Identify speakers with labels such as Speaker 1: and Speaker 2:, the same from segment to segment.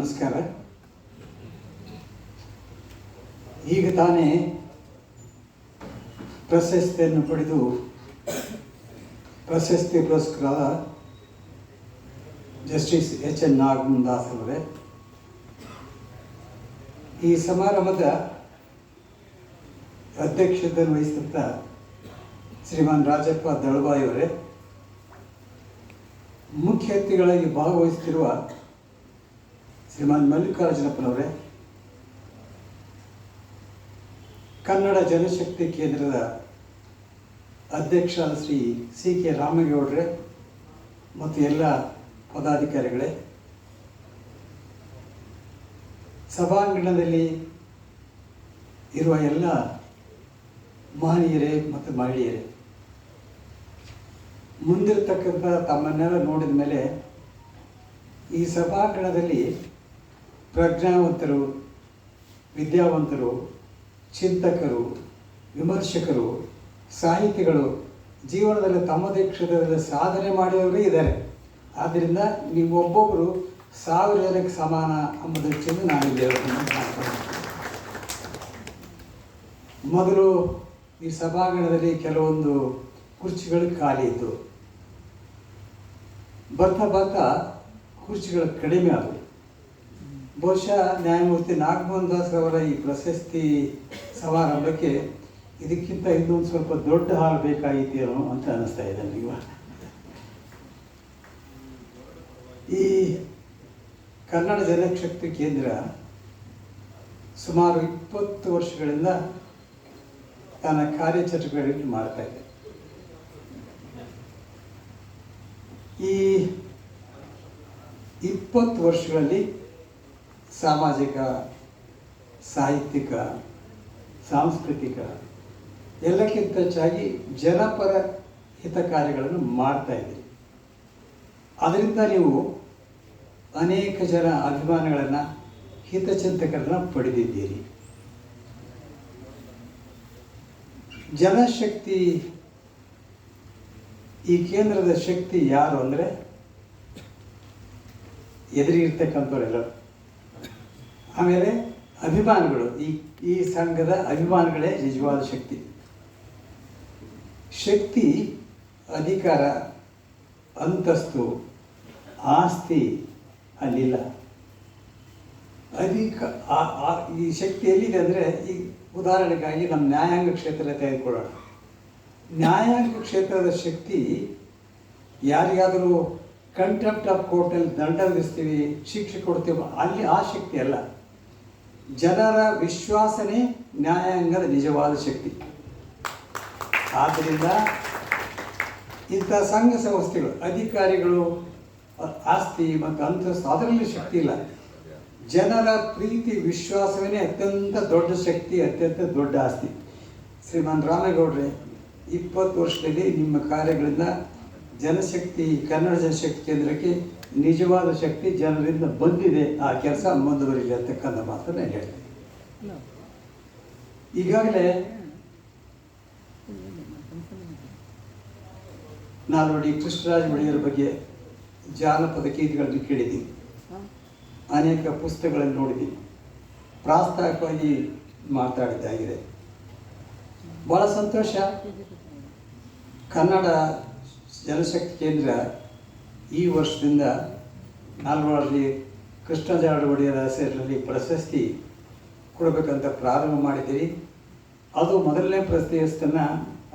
Speaker 1: ನಮಸ್ಕಾರ. ಈಗ ತಾನೇ ಪ್ರಶಸ್ತಿಯನ್ನು ಪಡೆದು ಪ್ರಶಸ್ತಿ ಪುರಸ್ಕೃತ ಜಸ್ಟಿಸ್ ಎಚ್ ಎನ್ ನಾಗಮನ್ ಅವರೇ. ಈ ಸಮಾರಂಭದ ಅಧ್ಯಕ್ಷತೆಯನ್ನು ವಹಿಸಿದಂಥ ಶ್ರೀಮಾನ್ ರಾಜಪ್ಪ ದಳಬಾಯಿಯವರೇ ಮುಖ್ಯ ಅತಿಥಿಗಳಾಗಿ ಭಾಗವಹಿಸುತ್ತಿರುವ ಶ್ರೀಮಾನ್ ಮಲ್ಲಿಕಾರ್ಜುನಪ್ಪನವರೇ, ಕನ್ನಡ ಜನಶಕ್ತಿ ಕೇಂದ್ರದ ಅಧ್ಯಕ್ಷ ಶ್ರೀ ಸಿ ಕೆ ರಾಮಗೌಡ್ರೆ ಮತ್ತು ಎಲ್ಲ ಪದಾಧಿಕಾರಿಗಳೇ, ಸಭಾಂಗಣದಲ್ಲಿ ಇರುವ ಎಲ್ಲ ಮಹನೀಯರೇ ಮತ್ತು ಮಹಿಳೆಯರೇ, ಮುಂದಿರತಕ್ಕಂಥ ತಮ್ಮನ್ನೆಲ್ಲ ನೋಡಿದ ಮೇಲೆ ಈ ಸಭಾಂಗಣದಲ್ಲಿ ಪ್ರಜ್ಞಾವಂತರು, ವಿದ್ಯಾವಂತರು, ಚಿಂತಕರು, ವಿಮರ್ಶಕರು, ಸಾಹಿತಿಗಳು ಜೀವನದಲ್ಲಿ ತಮ್ಮದೇ ಕ್ಷೇತ್ರದಲ್ಲಿ ಸಾಧನೆ ಮಾಡಿದವರು ಇದ್ದಾರೆ. ಆದ್ದರಿಂದ ನೀವು ಒಬ್ಬೊಬ್ಬರು ಸಾವಿರ ಜನಕ್ಕೆ ಸಮಾನ ಎಂಬ ದೃಷ್ಟಿಯಿಂದ ನಾನು ಮೊದಲು ಈ ಸಭಾಂಗಣದಲ್ಲಿ ಕೆಲವೊಂದು ಕುರ್ಚಿಗಳು ಖಾಲಿ ಇದ್ದವು. ಬರ್ತಾ ಬರ್ತಾ ಕುರ್ಚಿಗಳು ಕಡಿಮೆ ಆದವು. ಬಹುಶಃ ನ್ಯಾಯಮೂರ್ತಿ ನಾಗಮೋಹನ್ ದಾಸ್ ಅವರ ಈ ಪ್ರಶಸ್ತಿ ಸಮಾರಂಭಕ್ಕೆ ಇದಕ್ಕಿಂತ ಇನ್ನೊಂದು ಸ್ವಲ್ಪ ದೊಡ್ಡ ಹಾಲ್ ಬೇಕಾಗಿತ್ತೇನೋ ಅಂತ ಅನಿಸ್ತಾ ಇದೆ ನನಗೆ ಈ ಕನ್ನಡ ಜನಶಕ್ತಿ ಕೇಂದ್ರ ಸುಮಾರು ಇಪ್ಪತ್ತು ವರ್ಷಗಳಿಂದ ತನ್ನ ಕಾರ್ಯಚಟುವಟಿಕೆಗಳನ್ನು ಮಾಡ್ತಾ ಇದೆ. ಈ ಇಪ್ಪತ್ತು ವರ್ಷಗಳಲ್ಲಿ ಸಾಮಾಜಿಕ, ಸಾಹಿತ್ಯಿಕ, ಸಾಂಸ್ಕೃತಿಕ, ಎಲ್ಲಕ್ಕಿಂತ ಹೆಚ್ಚಾಗಿ ಜನಪರ ಹಿತ ಕಾರ್ಯಗಳನ್ನು ಮಾಡ್ತಾ ಇದ್ದೀರಿ. ಅದರಿಂದ ನೀವು ಅನೇಕ ಜನ ಅಭಿಮಾನಿಗಳನ್ನು, ಹಿತಚಿಂತಕರನ್ನು ಪಡೆದಿದ್ದೀರಿ. ಜನಶಕ್ತಿ, ಈ ಕೇಂದ್ರದ ಶಕ್ತಿ ಯಾರು ಅಂದರೆ ಎದುರಿಗಿರ್ತಕ್ಕಂಥವರೆಲ್ಲರೂ ಆಮೇಲೆ ಅಭಿಮಾನಿಗಳು, ಈ ಈ ಸಂಘದ ಅಭಿಮಾನಿಗಳೇ ನಿಜವಾದ ಶಕ್ತಿ. ಶಕ್ತಿ, ಅಧಿಕಾರ, ಅಂತಸ್ತು, ಆಸ್ತಿ ಅಲ್ಲಿಲ್ಲ. ಅಧಿಕ ಈ ಶಕ್ತಿ ಎಲ್ಲಿದೆ ಅಂದರೆ, ಈ ಉದಾಹರಣೆಗಾಗಿ ನಮ್ಮ ನ್ಯಾಯಾಂಗ ಕ್ಷೇತ್ರ ತೆಗೆದುಕೊಳ್ಳೋಣ. ನ್ಯಾಯಾಂಗ ಕ್ಷೇತ್ರದ ಶಕ್ತಿ, ಯಾರಿಗಾದರೂ ಕಂಟೆಂಪ್ಟ್ ಆಫ್ ಕೋರ್ಟಲ್ಲಿ ದಂಡ ವಿಧಿಸ್ತೀವಿ, ಶಿಕ್ಷೆ ಕೊಡ್ತೀವಿ, ಅಲ್ಲಿ ಆ ಶಕ್ತಿ ಅಲ್ಲ. ಜನರ ವಿಶ್ವಾಸನೇ ನ್ಯಾಯಾಂಗದ ನಿಜವಾದ ಶಕ್ತಿ. ಆದ್ದರಿಂದ ಇಂಥ ಸಂಘ ಸಂಸ್ಥೆಗಳು, ಅಧಿಕಾರಿಗಳು, ಆಸ್ತಿ ಮತ್ತು ಅಂತಸ್ತು, ಅದರಲ್ಲಿ ಶಕ್ತಿ ಇಲ್ಲ. ಜನರ ಪ್ರೀತಿ, ವಿಶ್ವಾಸವೇ ಅತ್ಯಂತ ದೊಡ್ಡ ಶಕ್ತಿ, ಅತ್ಯಂತ ದೊಡ್ಡ ಆಸ್ತಿ. ಶ್ರೀಮಾನ್ ರಾಮೇಗೌಡ್ರೆ, ಇಪ್ಪತ್ತು ವರ್ಷದಲ್ಲಿ ನಿಮ್ಮ ಕಾರ್ಯಗಳಿಂದ ಜನಶಕ್ತಿ, ಕನ್ನಡ ಜನಶಕ್ತಿ ಕೇಂದ್ರಕ್ಕೆ ನಿಜವಾದ ಶಕ್ತಿ ಜನರಿಂದ ಬಂದಿದೆ ಆ ಕೆಲಸ ಮುಂದುವರಿಲಿ ಅಂತಕ್ಕಂಥ ಮಾತನ್ನು ಹೇಳ್ತೀನಿ. ಈಗಾಗಲೇ ನಾನು ನೋಡಿ ಕೃಷ್ಣರಾಜ ಒಡೆಯರ ಬಗ್ಗೆ ಜಾನಪದ ಗೀತೆಗಳನ್ನು ಕೇಳಿದ್ದೀನಿ. ಅನೇಕ ಪುಸ್ತಕಗಳನ್ನು ನೋಡಿದ್ದೀನಿ. ಪ್ರಾಸ್ತಾವಿಕವಾಗಿ ಮಾತಾಡಿದ್ದಾಗಿದೆ ಭಾಳ ಸಂತೋಷ. ಕನ್ನಡ ಜನಶಕ್ತಿ ಕೇಂದ್ರ ಈ ವರ್ಷದಿಂದ ನಾಲ್ವರಲ್ಲಿ ಕೃಷ್ಣಜಾಡ ಒಡೆಯರ ಹೆಸರಿನಲ್ಲಿ ಪ್ರಶಸ್ತಿ ಕೊಡಬೇಕಂತ ಪ್ರಾರಂಭ ಮಾಡಿದ್ದೀರಿ. ಅದು ಮೊದಲನೇ ಪ್ರಶಸ್ತಿಯನ್ನು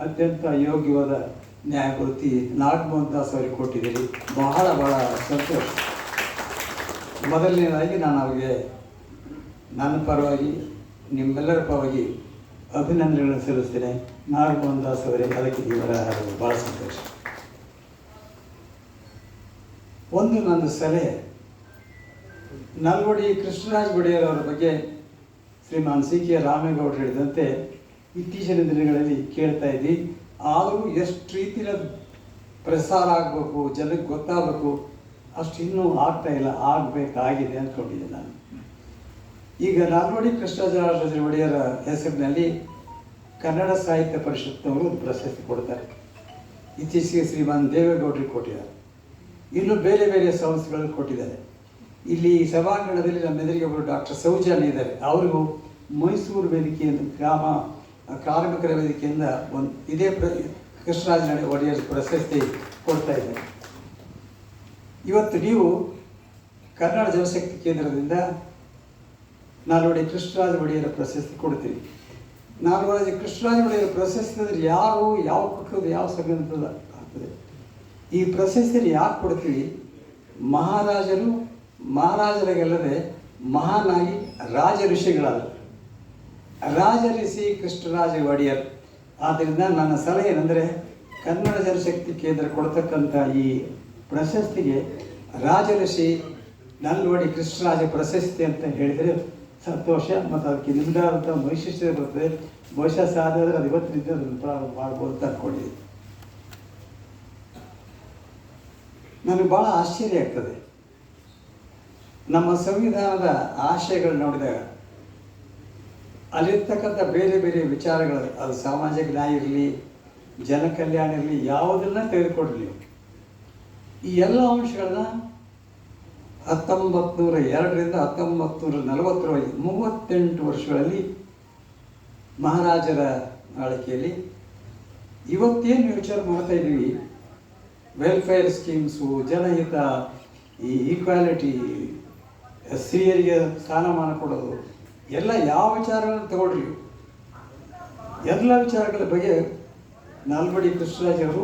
Speaker 1: ಅತ್ಯಂತ ಯೋಗ್ಯವಾದ ನ್ಯಾಯಮೂರ್ತಿ ನಾಗಮೋಹನ್ ದಾಸ್ ಅವರಿಗೆ ಕೊಟ್ಟಿದ್ದೀರಿ. ಬಹಳ ಬಹಳ ಸಂತೋಷ. ಮೊದಲನೇದಾಗಿ ನಾನು ಅವರಿಗೆ ನನ್ನ ಪರವಾಗಿ, ನಿಮ್ಮೆಲ್ಲರ ಪರವಾಗಿ ಅಭಿನಂದನೆಗಳನ್ನು ಸಲ್ಲಿಸ್ತೇನೆ. ನಾಗಮೋಹನ್ ದಾಸ್ ಅವರೇ, ಅದಕ್ಕೆ ಇವರ ಭಾಳ ಸಂತೋಷ. ಒಂದು ನನ್ನ ಸಲಹೆ. ನಲ್ವಡಿ ಕೃಷ್ಣರಾಜ್ ಒಡೆಯರ್ ಬಗ್ಗೆ ಶ್ರೀಮಾನ್ ಸಿ ಕೆ ರಾಮೇಗೌಡರು ಹೇಳಿದಂತೆ ಇತ್ತೀಚಿನ ದಿನಗಳಲ್ಲಿ ಕೇಳ್ತಾ ಇದ್ದೀವಿ ಆದರೂ ಎಷ್ಟು ರೀತಿಯ ಪ್ರಸಾರ ಆಗಬೇಕು, ಜನಕ್ಕೆ ಗೊತ್ತಾಗಬೇಕು, ಅಷ್ಟು ಇನ್ನೂ ಆಗ್ತಾ ಇಲ್ಲ, ಆಗಬೇಕಾಗಿದೆ ಅಂದ್ಕೊಂಡಿದ್ದೆ ನಾನು. ಈಗ ನಾಲ್ವಡಿ ಕೃಷ್ಣರಾಜ ಒಡೆಯರ ಹೆಸರಿನಲ್ಲಿ ಕನ್ನಡ ಸಾಹಿತ್ಯ ಪರಿಷತ್ನವರು ಪ್ರಶಸ್ತಿ ಕೊಡ್ತಾರೆ. ಇತ್ತೀಚೆಗೆ ಶ್ರೀಮಾನ್ ದೇವೇಗೌಡರಿಗೆ ಕೊಟ್ಟಿದ್ದಾರೆ. ಇನ್ನು ಬೇರೆ ಬೇರೆ ಸಂಸ್ಥೆಗಳನ್ನು ಕೊಟ್ಟಿದ್ದಾರೆ. ಇಲ್ಲಿ ಸಭಾಂಗಣದಲ್ಲಿ ನಮ್ಮ ಎದುರಿಗೆ ಒಬ್ಬರು ಡಾಕ್ಟರ್ ಸೌಜಾನ್ ಇದ್ದಾರೆ. ಅವರಿಗೂ ಮೈಸೂರು ವೇದಿಕೆಯಿಂದ ಗ್ರಾಮ ಕಾರ್ಮಿಕರ ವೇದಿಕೆಯಿಂದ ಒಂದು ಇದೇ ಪ್ರ, ಕೃಷ್ಣರಾಜ ಒಡೆಯರ್ ಪ್ರಶಸ್ತಿ ಕೊಡ್ತಾ ಇದ್ದಾರೆ. ಇವತ್ತು ನೀವು ಕನ್ನಡ ಜನಶಕ್ತಿ ಕೇಂದ್ರದಿಂದ ನಾಲ್ವಡಿ ಕೃಷ್ಣರಾಜ ಒಡೆಯರ ಪ್ರಶಸ್ತಿ ಕೊಡ್ತೀವಿ ನಾಲ್ವಡಿ ಕೃಷ್ಣರಾಜ ಒಡೆಯರ ಪ್ರಶಸ್ತಿ ಅಂದರೆ ಯಾರು, ಯಾವ ಪಕ್ಕದ ಯಾವ ಸಂಘದ ಆಗ್ತದೆ? ಈ ಪ್ರಶಸ್ತಿಯನ್ನು ಯಾಕೆ ಕೊಡ್ತೀವಿ? ಮಹಾರಾಜರು, ಮಹಾರಾಜರಿಗೆಲ್ಲದೆ ಮಹಾನಾಗಿ ರಾಜ ಋಷಿಗಳಲ್ಲ. ರಾಜ ಋಷಿ ಕೃಷ್ಣರಾಜ ಒಡೆಯರ್. ಆದ್ದರಿಂದ ನನ್ನ ಸಲಹೆ ಏನಂದರೆ, ಕನ್ನಡ ಜನಶಕ್ತಿ ಕೇಂದ್ರ ಕೊಡ್ತಕ್ಕಂಥ ಈ ಪ್ರಶಸ್ತಿಗೆ ರಾಜ ಋಷಿ ನಲ್ವಡಿ ಕೃಷ್ಣರಾಜ ಪ್ರಶಸ್ತಿ ಅಂತ ಹೇಳಿದರೆ ಸಂತೋಷ ಮತ್ತು ಅದಕ್ಕೆ ನಿಮ್ದಾದಂಥ ವೈಶಿಷ್ಟ್ಯ ಬರ್ತದೆ. ಬಹುಶಃ ಸಾಧ್ಯ ಆದರೆ ಅದು ಇವತ್ತಿನಿಂದ ಮಾಡ್ಬೋದು ಅಂತ ಅಂದ್ಕೊಂಡಿದ್ದೀನಿ ನನಗೆ ಭಾಳ ಆಶ್ಚರ್ಯ ಆಗ್ತದೆ. ನಮ್ಮ ಸಂವಿಧಾನದ ಆಶಯಗಳು ನೋಡಿದಾಗ, ಅಲ್ಲಿರ್ತಕ್ಕಂಥ ಬೇರೆ ಬೇರೆ ವಿಚಾರಗಳು ಅದು ಸಾಮಾಜಿಕ ನ್ಯಾಯ ಇರಲಿ, ಜನ ಕಲ್ಯಾಣ ಇರಲಿ, ಯಾವುದನ್ನ ತೆಗೆದುಕೊಡಲಿ, ಈ ಎಲ್ಲ ಅಂಶಗಳನ್ನ ಹತ್ತೊಂಬತ್ತು ನೂರ ಎರಡರಿಂದ ಹತ್ತೊಂಬತ್ತು ನೂರ ಮೂವತ್ತೆಂಟು ವರ್ಷಗಳಲ್ಲಿ ಮಹಾರಾಜರ ಆಳ್ವಿಕೆಯಲ್ಲಿ ಇವತ್ತೇನು ವಿಚಾರ ಮಾಡ್ತಾ ಇದ್ದೀವಿ ವೆಲ್ಫೇರ್ ಸ್ಕೀಮ್ಸು ಜನಹಿತ, ಈ ಈಕ್ವಾಲಿಟಿ ಸ್ತ್ರೀಯರಿಗೆ ಸ್ಥಾನಮಾನ ಕೊಡೋದು, ಎಲ್ಲ ಯಾವ ವಿಚಾರಗಳನ್ನು ತಗೊಳ್ರಿ. ಎಲ್ಲ ವಿಚಾರಗಳ ಬಗ್ಗೆ ನಾಲ್ಮಡಿ ಕೃಷ್ಣರಾಜರು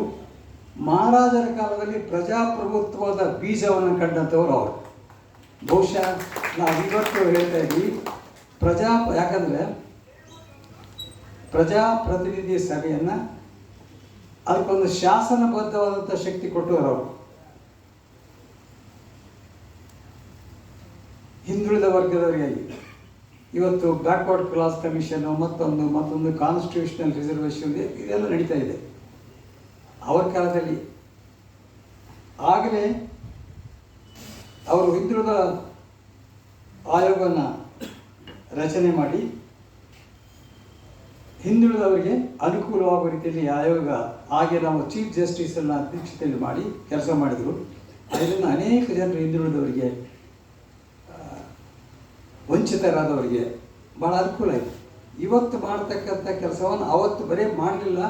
Speaker 1: ಮಹಾರಾಜರ ಕಾಲದಲ್ಲಿ ಪ್ರಜಾಪ್ರಭುತ್ವದ ಬೀಜವನ್ನು ಕಂಡಂಥವ್ರು ಅವರು. ಬಹುಶಃ ನಾವು ಇವತ್ತು ಹೇಳ್ತಾ ಇದ್ವಿ ಪ್ರಜಾ ಯಾಕಂದರೆ ಪ್ರಜಾಪ್ರತಿನಿಧಿ ಸಭೆಯನ್ನು ಅದಕ್ಕೊಂದು ಶಾಸನಬದ್ಧವಾದಂಥ ಶಕ್ತಿ ಕೊಟ್ಟವರು ಅವರು. ಹಿಂದುಳಿದ ವರ್ಗದವರಿಗಾಗಿ ಇವತ್ತು ಬ್ಯಾಕ್ವರ್ಡ್ ಕ್ಲಾಸ್ ಕಮಿಷನ್, ಮತ್ತೊಂದು ಮತ್ತೊಂದು ಕಾನ್ಸ್ಟಿಟ್ಯೂಷನಲ್ ರಿಸರ್ವೇಷನ್ ಇದೆಲ್ಲ ನಡೀತಾ ಇದೆ. ಅವರ ಕಾಲದಲ್ಲಿ. ಆಗಲೇ ಅವರು ಹಿಂದುಳಿದ ಆಯೋಗವನ್ನು ರಚನೆ ಮಾಡಿ ಹಿಂದುಳಿದವರಿಗೆ ಅನುಕೂಲವಾಗುವ ರೀತಿಯಲ್ಲಿ ಆಯೋಗ, ಹಾಗೆ ನಾವು ಚೀಫ್ ಜಸ್ಟಿಸನ್ನು ಅಧ್ಯಕ್ಷತೆಯಲ್ಲಿ ಮಾಡಿ ಕೆಲಸ ಮಾಡಿದರು. ಅದರಿಂದ ಅನೇಕ ಜನರು ಹಿಂದುಳಿದವರಿಗೆ ವಂಚಿತರಾದವರಿಗೆ ಭಾಳ ಅನುಕೂಲ ಆಯಿತು. ಇವತ್ತು ಮಾಡ್ತಕ್ಕಂಥ ಕೆಲಸವನ್ನು ಅವತ್ತು ಬರೀ ಮಾಡಲಿಲ್ಲ,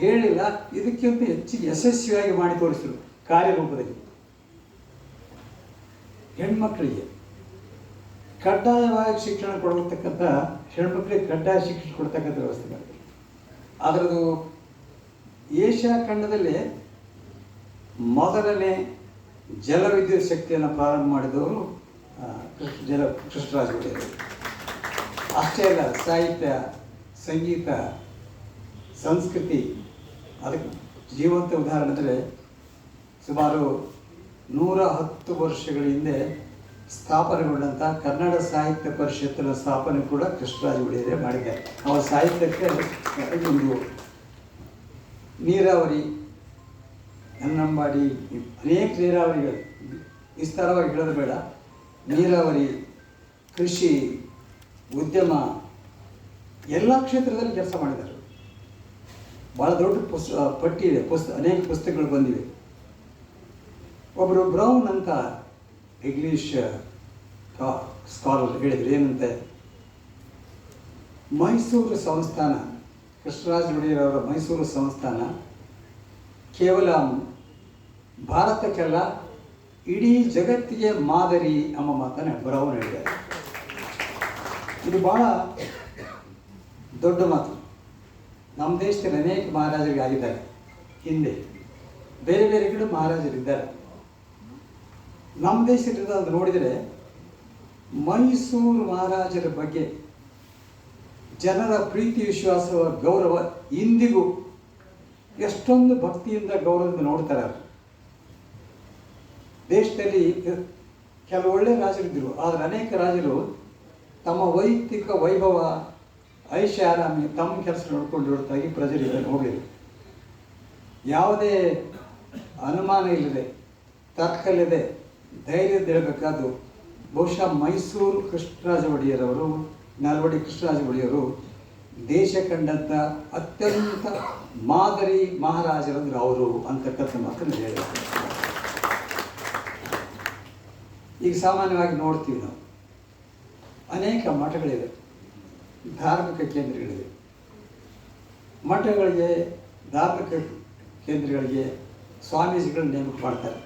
Speaker 1: ಹೇಳಿಲ್ಲ, ಇದಕ್ಕಿಂತ ಹೆಚ್ಚು ಯಶಸ್ವಿಯಾಗಿ ಮಾಡಿ ತೋರಿಸಿದರು ಕಾರ್ಯರೂಪದಲ್ಲಿ. ಹೆಣ್ಮಕ್ಕಳಿಗೆ ಕಡ್ಡಾಯವಾಗಿ ಶಿಕ್ಷಣ ಕೊಡತಕ್ಕಂಥ ಹೆಣ್ಮಕ್ಳಿಗೆ ಕಡ್ಡಾಯ ಶಿಕ್ಷಣ ಕೊಡ್ತಕ್ಕಂಥ ವ್ಯವಸ್ಥೆ ಮಾಡಿದೆ ಅದರದು ಏಷ್ಯಾ ಖಂಡದಲ್ಲಿ ಮೊದಲನೇ ಜಲವಿದ್ಯುತ್ ಶಕ್ತಿಯನ್ನು ಪ್ರಾರಂಭ ಮಾಡಿದವರು ಕೃಷ್ಣ, ಜಲ, ಕೃಷ್ಣರಾಜ ಅಷ್ಟೇ ಅಲ್ಲ, ಸಾಹಿತ್ಯ, ಸಂಗೀತ, ಸಂಸ್ಕೃತಿ, ಅದಕ್ಕೆ ಜೀವಂತ ಉದಾಹರಣೆ ಅಂದರೆ ಸುಮಾರು ನೂರ ಹತ್ತು ವರ್ಷಗಳ ಹಿಂದೆ ಸ್ಥಾಪನೆಗೊಂಡಂಥ ಕನ್ನಡ ಸಾಹಿತ್ಯ ಪರಿಷತ್ತಿನ ಸ್ಥಾಪನೆ ಕೂಡ ಕೃಷ್ಣರಾಜ ಒಡೆಯರೇ ಮಾಡಿದ್ದಾರೆ. ಅವರ ಸಾಹಿತ್ಯಕ್ಕೆ ಒಂದು ನೀರಾವರಿ ಅನ್ನಂಬಾಡಿ ಅನೇಕ ನೀರಾವರಿಗಳು. ವಿಸ್ತಾರವಾಗಿ ಹೇಳೋದು ಬೇಡ. ನೀರಾವರಿ, ಕೃಷಿ, ಉದ್ಯಮ, ಎಲ್ಲ ಕ್ಷೇತ್ರದಲ್ಲಿ ಕೆಲಸ ಮಾಡಿದ್ದಾರೆ. ಭಾಳ ದೊಡ್ಡ ಪುಸ್ತ ಪಟ್ಟಿ ಇದೆ. ಪುಸ್ತ ಅನೇಕ ಪುಸ್ತಕಗಳು ಬಂದಿವೆ. ಒಬ್ಬರು ಬ್ರೌನ್ ಅಂತ ಇಂಗ್ಲೀಷ್ ಸ್ಕಾಲರ್ ಹೇಳಿದ್ರು ಏನಂತೆ? ಮೈಸೂರು ಸಂಸ್ಥಾನ, ಕೃಷ್ಣರಾಜ ಒಡೆಯರವರ ಮೈಸೂರು ಸಂಸ್ಥಾನ ಕೇವಲ ಭಾರತಕ್ಕೆಲ್ಲ, ಇಡೀ ಜಗತ್ತಿಗೆ ಮಾದರಿ ಎಂಬ ಮಾತನ್ನು ಬರವನು ಹೇಳಿದ್ದಾರೆ ಇದು ಬಹಳ ದೊಡ್ಡ ಮಾತು. ನಮ್ಮ ದೇಶದಲ್ಲಿ ಅನೇಕ ಮಹಾರಾಜರಿಗೆ ಆಗಿದ್ದಾರೆ ಹಿಂದೆ ಬೇರೆ ಬೇರೆ ಕಡೆ ಮಹಾರಾಜರಿದ್ದಾರೆ. ನಮ್ಮ ದೇಶದಿಂದ ಅದು ನೋಡಿದರೆ ಮೈಸೂರು ಮಹಾರಾಜರ ಬಗ್ಗೆ ಜನರ ಪ್ರೀತಿ, ವಿಶ್ವಾಸ, ಗೌರವ ಇಂದಿಗೂ ಎಷ್ಟೊಂದು ಭಕ್ತಿಯಿಂದ ಗೌರವದಿಂದ ನೋಡ್ತಾರೆ ಅವರು. ದೇಶದಲ್ಲಿ ಕೆಲವು ಒಳ್ಳೆ ರಾಜರಿದ್ದರು ಆದರೆ ಅನೇಕ ರಾಜರು ತಮ್ಮ ವೈಯಕ್ತಿಕ ವೈಭವ, ಐಷಾರಾಮಿ ತಮ್ಮ ಕೆಲಸ ನೋಡ್ಕೊಂಡು ಹೊರತಾಗಿ ಪ್ರಜರಿಗೆ ಹೋಗಿದ್ರು ಯಾವುದೇ ಅನುಮಾನ ಇಲ್ಲದೆ ತರ್ಕಲಿದೆ ಧೈರ್ಯದ ಹೇಳಬೇಕಾದ್ದು ಬಹುಶಃ ಮೈಸೂರು ಕೃಷ್ಣರಾಜ ಒಡೆಯರವರು, ನಾಲ್ವಡಿ ಕೃಷ್ಣರಾಜ ಒಡೆಯರು ದೇಶ ಕಂಡಂಥ ಅತ್ಯಂತ ಮಾದರಿ ಮಹಾರಾಜರಂದ್ರೆ ಅವರು ಅಂತಕ್ಕಂಥ ಮಾತನ್ನು ಹೇಳಿದ್ದಾರೆ ಈಗ ಸಾಮಾನ್ಯವಾಗಿ ನೋಡ್ತೀವಿ ನಾವು. ಅನೇಕ ಮಠಗಳಿವೆ, ಧಾರ್ಮಿಕ ಕೇಂದ್ರಗಳಿವೆ. ಮಠಗಳಿಗೆ ಧಾರ್ಮಿಕ ಕೇಂದ್ರಗಳಿಗೆ ಸ್ವಾಮೀಜಿಗಳನ್ನ ನೇಮಕ ಮಾಡ್ತಾರೆ.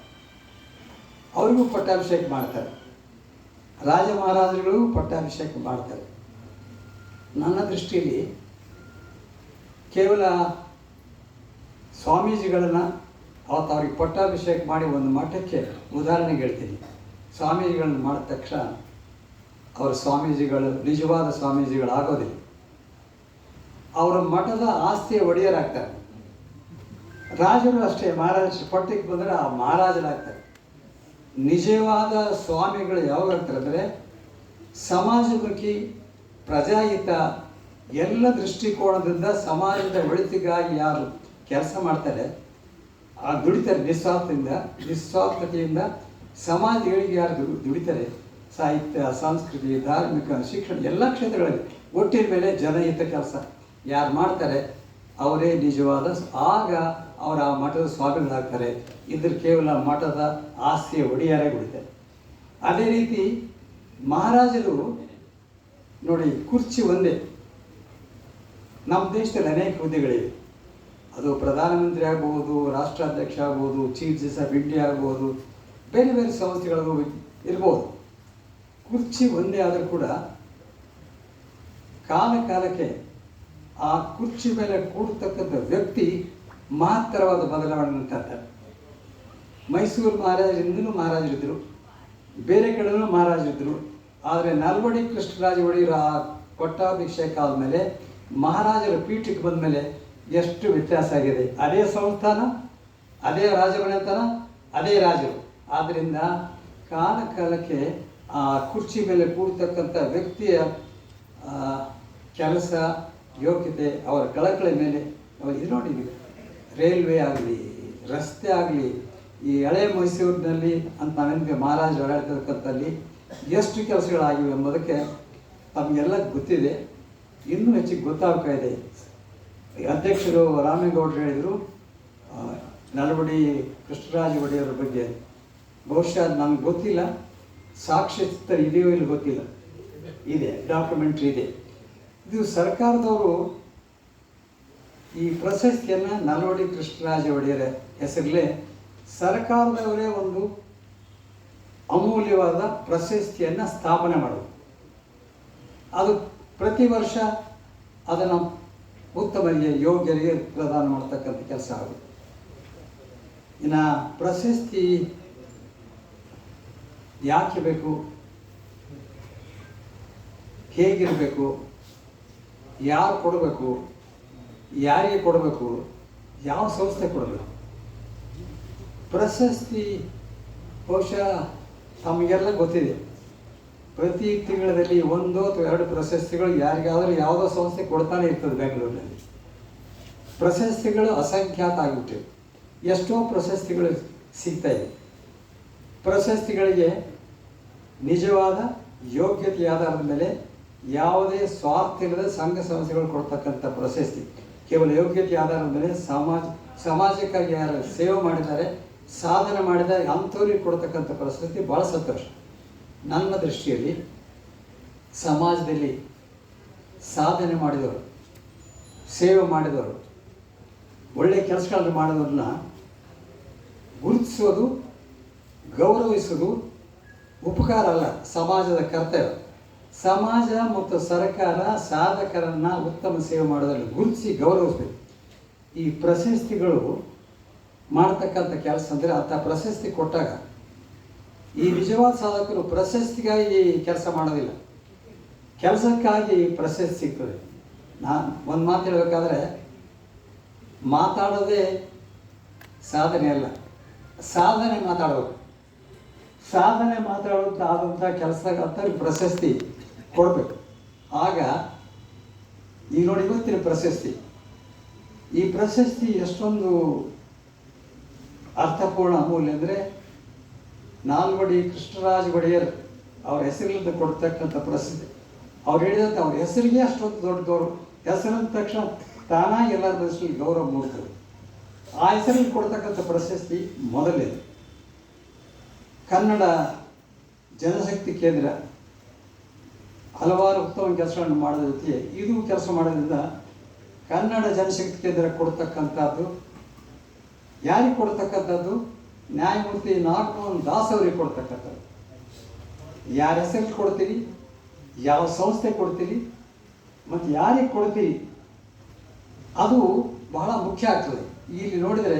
Speaker 1: ಅವರಿಗೂ ಪಟ್ಟಾಭಿಷೇಕ ಮಾಡ್ತಾರೆ. ರಾಜ ಮಹಾರಾಜರುಗಳಿಗೂ ಪಟ್ಟಾಭಿಷೇಕ ಮಾಡ್ತಾರೆ. ನನ್ನ ದೃಷ್ಟಿಯಲ್ಲಿ ಕೇವಲ ಸ್ವಾಮೀಜಿಗಳನ್ನು ಅವತ್ತು ಅವ್ರಿಗೆ ಪಟ್ಟಾಭಿಷೇಕ ಮಾಡಿ ಒಂದು ಮಠಕ್ಕೆ ಉದಾಹರಣೆಗೆ ಹೇಳ್ತೀನಿ. ಸ್ವಾಮೀಜಿಗಳನ್ನ ಮಾಡಿದ ತಕ್ಷಣ ಅವರ ಸ್ವಾಮೀಜಿಗಳು, ನಿಜವಾದ ಸ್ವಾಮೀಜಿಗಳಾಗೋದಿಲ್ಲ. ಅವರ ಮಠದ ಆಸ್ತಿಯ ಒಡೆಯರಾಗ್ತಾರೆ. ರಾಜರು ಅಷ್ಟೇ ಮಹಾರಾಜ ಪಟ್ಟಕ್ಕೆ ಬಂದರೆ ಆ ಮಹಾರಾಜರಾಗ್ತಾರೆ. ನಿಜವಾದ ಸ್ವಾಮಿಗಳು ಯಾವಾಗ ಆಗ್ತಾರೆ ಅಂದರೆ ಸಮಾಜಮುಖಿ ಪ್ರಜಾಹಿತ ಎಲ್ಲ ದೃಷ್ಟಿಕೋನದಿಂದ ಸಮಾಜದ ಒಳಿತಿಗಾಗಿ ಯಾರು ಕೆಲಸ ಮಾಡ್ತಾರೆ, ಆ ದುಡಿತಾರೆ ನಿಸ್ವಾರ್ಥದಿಂದ, ನಿಸ್ವಾರ್ಥತೆಯಿಂದ ಸಮಾಜಗಳಿಗೆ ಯಾರು ದುಡಿತಾರೆ, ಸಾಹಿತ್ಯ, ಸಂಸ್ಕೃತಿ, ಧಾರ್ಮಿಕ, ಶಿಕ್ಷಣ ಎಲ್ಲ ಕ್ಷೇತ್ರಗಳಲ್ಲಿ ಒಟ್ಟಿನ ಮೇಲೆ ಜನಹಿತ ಕೆಲಸ ಯಾರು ಮಾಡ್ತಾರೆ, ಅವರೇ ನಿಜವಾದ, ಆಗ ಅವರ ಆ ಮಠದ ಸ್ವಾಮಿಗಳಾಗ್ತಾರೆ. ಇದ್ರ ಕೇವಲ ಮಠದ ಆಸ್ತಿಯ ಒಡೆಯಾರೇ ಬಿಡುತ್ತೆ ಅದೇ ರೀತಿ ಮಹಾರಾಜರು ನೋಡಿ ಕುರ್ಚಿ ಒಂದೇ. ನಮ್ಮ ದೇಶದಲ್ಲಿ ಅನೇಕ ಹುದ್ದೆಗಳಿವೆ. ಅದು ಪ್ರಧಾನಮಂತ್ರಿ ಆಗ್ಬೋದು, ರಾಷ್ಟ್ರಾಧ್ಯಕ್ಷ ಆಗ್ಬೋದು, ಚೀಫ್ ಜಸ್ಟಿಸ್ ಆಫ್ ಇಂಡಿಯಾ ಆಗ್ಬೋದು, ಬೇರೆ ಬೇರೆ ಸಂಸ್ಥೆಗಳಿಗೂ ಇರ್ಬೋದು. ಕುರ್ಚಿ ಒಂದೇ ಆದರೂ ಕೂಡ ಕಾಲ ಕಾಲಕ್ಕೆ ಆ ಕುರ್ಚಿ ಮೇಲೆ ಕೂಡತಕ್ಕಂಥ ವ್ಯಕ್ತಿ ಮಹತ್ತರವಾದ ಬದಲಾವಣೆ ತಂದರು ಮೈಸೂರು ಮಹಾರಾಜರಿಂದಲೂ ಮಹಾರಾಜರಿದ್ದರು, ಬೇರೆ ಕಡೆನೂ ಮಹಾರಾಜರಿದ್ದರು, ಆದರೆ ನಲ್ವಡಿ ಕೃಷ್ಣರಾಜ ಒಡೆಯರ ಆ ಕೊಟ್ಟಾಭಿಷೇಕ ಆದಮೇಲೆ ಮಹಾರಾಜರ ಪೀಠಕ್ಕೆ ಬಂದ ಮೇಲೆ ಎಷ್ಟು ವ್ಯತ್ಯಾಸ ಆಗಿದೆ. ಅದೇ ಸಂಸ್ಥಾನ, ಅದೇ ರಾಜಮನೆತನ, ಅದೇ ರಾಜರು. ಆದ್ದರಿಂದ ಕಾಲ ಕಾಲಕ್ಕೆ ಆ ಕುರ್ಚಿ ಮೇಲೆ ಕೂಡ್ತಕ್ಕಂಥ ವ್ಯಕ್ತಿಯ ಕೆಲಸ, ಯೋಗ್ಯತೆ ಅವರ ಕಳಕಳಿ ಮೇಲೆ ಇದು ನೋಡಿದ್ದೀವಿ ರೈಲ್ವೆ ಆಗಲಿ, ರಸ್ತೆ ಆಗಲಿ, ಈ ಹಳೆ ಮೈಸೂರಿನಲ್ಲಿ ಅಂತ ನಾವೇನಿಗೆ ಮಹಾರಾಜ ಓಡಾಡ್ತಿರ್ತಕ್ಕಂಥಲ್ಲಿ ಎಷ್ಟು ಕೆಲಸಗಳಾಗಿವೆ ಎಂಬುದಕ್ಕೆ ತಮಗೆಲ್ಲ ಗೊತ್ತಿದೆ. ಇನ್ನೂ ಹೆಚ್ಚಿಗೆ ಗೊತ್ತಾಗ್ತಾ ಇದೆ. ಅಧ್ಯಕ್ಷರು ರಾಮೇಗೌಡರು ಹೇಳಿದರು ನಲವಡಿ ಕೃಷ್ಣರಾಜ ಒಡೆಯವ್ರ ಬಗ್ಗೆ. ಬಹುಶಃ ನಮ್ಗೆ ಗೊತ್ತಿಲ್ಲ. ಸಾಕ್ಷ್ಯಚಿತ್ರ ಇದೆಯೋ ಇಲ್ಲಿ ಗೊತ್ತಿಲ್ಲ. ಇದೆ, ಡಾಕ್ಯುಮೆಂಟ್ರಿ ಇದೆ. ಇದು ಸರ್ಕಾರದವರು ಈ ಪ್ರಶಸ್ತಿಯನ್ನು ನಲ್ವಡಿ ಕೃಷ್ಣರಾಜ ಒಡೆಯರ ಹೆಸರಲ್ಲೇ ಸರ್ಕಾರದವರೇ ಒಂದು ಅಮೂಲ್ಯವಾದ ಪ್ರಶಸ್ತಿಯನ್ನು ಸ್ಥಾಪನೆ ಮಾಡೋದು ಅದು ಪ್ರತಿ ವರ್ಷ ಅದನ್ನು ಉತ್ತಮರಿಗೆ, ಯೋಗ್ಯರಿಗೆ ಪ್ರದಾನ ಮಾಡ್ತಕ್ಕಂಥ ಕೆಲಸ ಆಗುತ್ತೆ ಇನ್ನು ಪ್ರಶಸ್ತಿ ಯಾಕೆ ಬೇಕು? ಹೇಗಿರಬೇಕು? ಯಾರು ಕೊಡಬೇಕು? ಯಾರಿಗೆ ಕೊಡಬೇಕು? ಯಾವ ಸಂಸ್ಥೆ ಕೊಡಬೇಕು? ಪ್ರಶಸ್ತಿ ಬಹುಶಃ ತಮಗೆಲ್ಲ ಗೊತ್ತಿದೆ. ಪ್ರತಿ ತಿಂಗಳಲ್ಲಿ ಒಂದು ಅಥವಾ ಎರಡು ಪ್ರಶಸ್ತಿಗಳು ಯಾರಿಗಾದರೂ ಯಾವುದೋ ಸಂಸ್ಥೆ ಕೊಡ್ತಾನೆ ಇರ್ತದೆ ಬೆಂಗಳೂರಿನಲ್ಲಿ. ಪ್ರಶಸ್ತಿಗಳು ಅಸಂಖ್ಯಾತ ಆಗಿಬಿಟ್ಟಿವೆ. ಎಷ್ಟೋ ಪ್ರಶಸ್ತಿಗಳು ಸಿಗ್ತಾ ಇದೆ. ಪ್ರಶಸ್ತಿಗಳಿಗೆ ನಿಜವಾದ ಯೋಗ್ಯತೆ ಆಧಾರದ ಮೇಲೆ ಯಾವುದೇ ಸ್ವಾರ್ಥ ಇಲ್ಲದ ಸಂಘ ಸಂಸ್ಥೆಗಳು ಕೊಡ್ತಕ್ಕಂಥ ಪ್ರಶಸ್ತಿ. ಕೇವಲ ಯೋಗ್ಯತೆ ಆಧಾರ ಮೇಲೆ ಸಮಾಜ, ಸಮಾಜಕ್ಕಾಗಿ ಯಾರು ಸೇವೆ ಮಾಡಿದ್ದಾರೆ, ಸಾಧನೆ ಮಾಡಿದ್ದಾರೆ, ಅಂಥವ್ರಿಗೆ ಕೊಡ್ತಕ್ಕಂಥ ಪರಿಸ್ಥಿತಿ ಭಾಳ ಸಂತೋಷ. ನನ್ನ ದೃಷ್ಟಿಯಲ್ಲಿ ಸಮಾಜದಲ್ಲಿ ಸಾಧನೆ ಮಾಡಿದವರು, ಸೇವೆ ಮಾಡಿದವರು, ಒಳ್ಳೆ ಕೆಲಸಗಳನ್ನು ಮಾಡಿದವ್ರನ್ನ ಗುರುತಿಸೋದು, ಗೌರವಿಸೋದು ಉಪಕಾರ ಅಲ್ಲ, ಸಮಾಜದ ಕರ್ತವ್ಯ. ಸಮಾಜ ಮತ್ತು ಸರ್ಕಾರ ಸಾಧಕರನ್ನ ಉತ್ತಮ ಸೇವೆ ಮಾಡೋದ್ರಲ್ಲಿ ಗುರುತಿಸಿ ಗೌರವಿಸಬೇಕು. ಈ ಪ್ರಶಸ್ತಿಗಳು ಮಾಡ್ತಕ್ಕಂಥ ಕೆಲಸ ಅಂದರೆ ಅಂಥ ಪ್ರಶಸ್ತಿ ಕೊಟ್ಟಾಗ ಈ ನಿಜವಾದ ಸಾಧಕರು ಪ್ರಶಸ್ತಿಗಾಗಿ ಕೆಲಸ ಮಾಡೋದಿಲ್ಲ. ಕೆಲಸಕ್ಕಾಗಿ ಪ್ರಶಸ್ತಿ ಸಿಗ್ತದೆ. ನಾನು ಒಂದು ಮಾತು ಹೇಳಬೇಕಾದ್ರೆ ಮಾತಾಡೋದೇ ಸಾಧನೆ ಅಲ್ಲ. ಸಾಧನೆ ಮಾತಾಡಬೇಕು. ಸಾಧನೆ ಮಾತಾಡುವಂಥ ಆದಂಥ ಕೆಲಸ ಪ್ರಶಸ್ತಿ ಕೊಡಬೇಕು. ಆಗ, ಈಗ ನೋಡಿ ಇವತ್ತಿನ ಪ್ರಶಸ್ತಿ. ಈ ಪ್ರಶಸ್ತಿ ಎಷ್ಟೊಂದು ಅರ್ಥಪೂರ್ಣ ಅಮೂಲ್ಯ ಅಂದರೆ ನಾಲ್ವಡಿ ಕೃಷ್ಣರಾಜ ಒಡೆಯರ್ ಅವ್ರ ಹೆಸರಿಲ್ಲದ ಕೊಡ್ತಕ್ಕಂಥ ಪ್ರಸಿದ್ಧಿ ಅವ್ರು ಹೇಳಿದಂಥ ಅವ್ರ ಹೆಸರಿಗೆ ಅಷ್ಟೊಂದು ದೊಡ್ಡ ಗೌರವ. ಹೆಸರಂದ ತಕ್ಷಣ ತಾನಾಗಿ ಎಲ್ಲರ ಮನಸ್ಸಲ್ಲಿ ಗೌರವ ಮೂಡ್ತದೆ. ಆ ಹೆಸರಲ್ಲಿ ಕೊಡ್ತಕ್ಕಂಥ ಪ್ರಶಸ್ತಿ ಮೊದಲಿದೆ. ಕನ್ನಡ ಜನಶಕ್ತಿ ಕೇಂದ್ರ ಹಲವಾರು ಉತ್ತಮ ಕೆಲಸಗಳನ್ನು ಮಾಡೋದ್ರ ಜೊತೆಗೆ ಇದು ಕೆಲಸ ಮಾಡೋದ್ರಿಂದ ಕನ್ನಡ ಜನಶಕ್ತಿ ಕೇಂದ್ರ ಕೊಡ್ತಕ್ಕಂಥದ್ದು. ಯಾರಿಗೆ ಕೊಡ್ತಕ್ಕಂಥದ್ದು? ನ್ಯಾಯಮೂರ್ತಿ ನಾಗಮೋಹನ್ ದಾಸ್ ಅವರಿಗೆ ಕೊಡ್ತಕ್ಕಂಥದ್ದು. ಯಾರ ಹೆಸರು ಕೊಡ್ತೀರಿ? ಯಾವ ಸಂಸ್ಥೆ ಕೊಡ್ತೀರಿ? ಮತ್ತು ಯಾರಿಗೆ ಕೊಡ್ತೀರಿ? ಅದು ಬಹಳ ಮುಖ್ಯ ಆಗ್ತದೆ. ಇಲ್ಲಿ ನೋಡಿದರೆ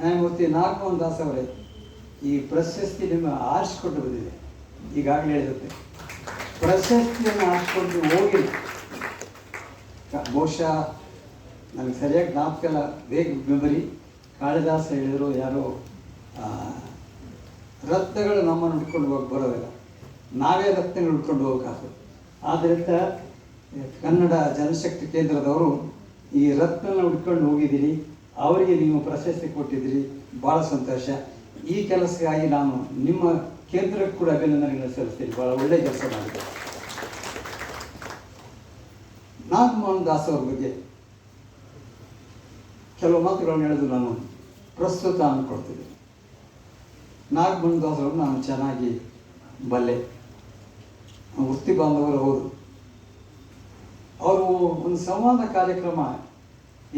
Speaker 1: ನ್ಯಾಯಮೂರ್ತಿ ನಾಗಮೋಹನ್ ದಾಸ್ ಅವರೇ ಈ ಪ್ರಶಸ್ತಿ ನಿಮ್ಮ ಆರಿಸಿಕೊಂಡು ಬಂದಿದೆ. ಈಗಾಗಲೇ ಹೇಳಿರುತ್ತೆ ಪ್ರಶಸ್ತಿಯನ್ನು ಆರಿಸಿಕೊಂಡು ಹೋಗಿ. ಬಹುಶಃ ನನಗೆ ಸರಿಯಾಗಿ ಜ್ಞಾಪಕ ಬೇಗ ಮೆಮರಿ ಕಾಳಿದಾಸ ಹೇಳಿದರು ಯಾರೋ ರತ್ನಗಳು ನಮ್ಮನ್ನು ಹುಡ್ಕೊಂಡು ಹೋಗಿ ಬರೋದಿಲ್ಲ. ನಾವೇ ರತ್ನಗಳು ಹುಡ್ಕೊಂಡು ಹೋಗಬೇಕಾದ್ರು ಆದ್ದರಿಂದ ಕನ್ನಡ ಜನಶಕ್ತಿ ಕೇಂದ್ರದವರು ಈ ರತ್ನ ಹುಡ್ಕೊಂಡು ಹೋಗಿದ್ದೀರಿ. ಅವರಿಗೆ ನೀವು ಪ್ರಶಸ್ತಿ ಕೊಟ್ಟಿದ್ದೀರಿ. ಭಾಳ ಸಂತೋಷ. ಈ ಕೆಲಸಕ್ಕಾಗಿ ನಾನು ನಿಮ್ಮ ಕೇಂದ್ರಕ್ಕೆ ಕೂಡ ಅಭಿನಂದನೆಗಳನ್ನು ಸಲ್ಲಿಸ್ತೀನಿ. ಭಾಳ ಒಳ್ಳೆಯ ಕೆಲಸ ಮಾಡಿದೆ ನಾಗಮೋಹನ್ ದಾಸ್ ಅವ್ರ ಬಗ್ಗೆ ಕೆಲವು ಮಾತುಗಳನ್ನು ಹೇಳಿದ್ರು ನಾನು. ಪ್ರಸ್ತುತ ಅಂದ್ಕೊಳ್ತೀನಿ ನಾಗಮೋಹನ್ ದಾಸ್ ಅವರು ನಾನು ಚೆನ್ನಾಗಿ ಬಲ್ಲೆ. ವೃತ್ತಿ ಬಾಂಧವರು ಹೌದು. ಅವರು ಒಂದು ಸಂವಾದ ಕಾರ್ಯಕ್ರಮ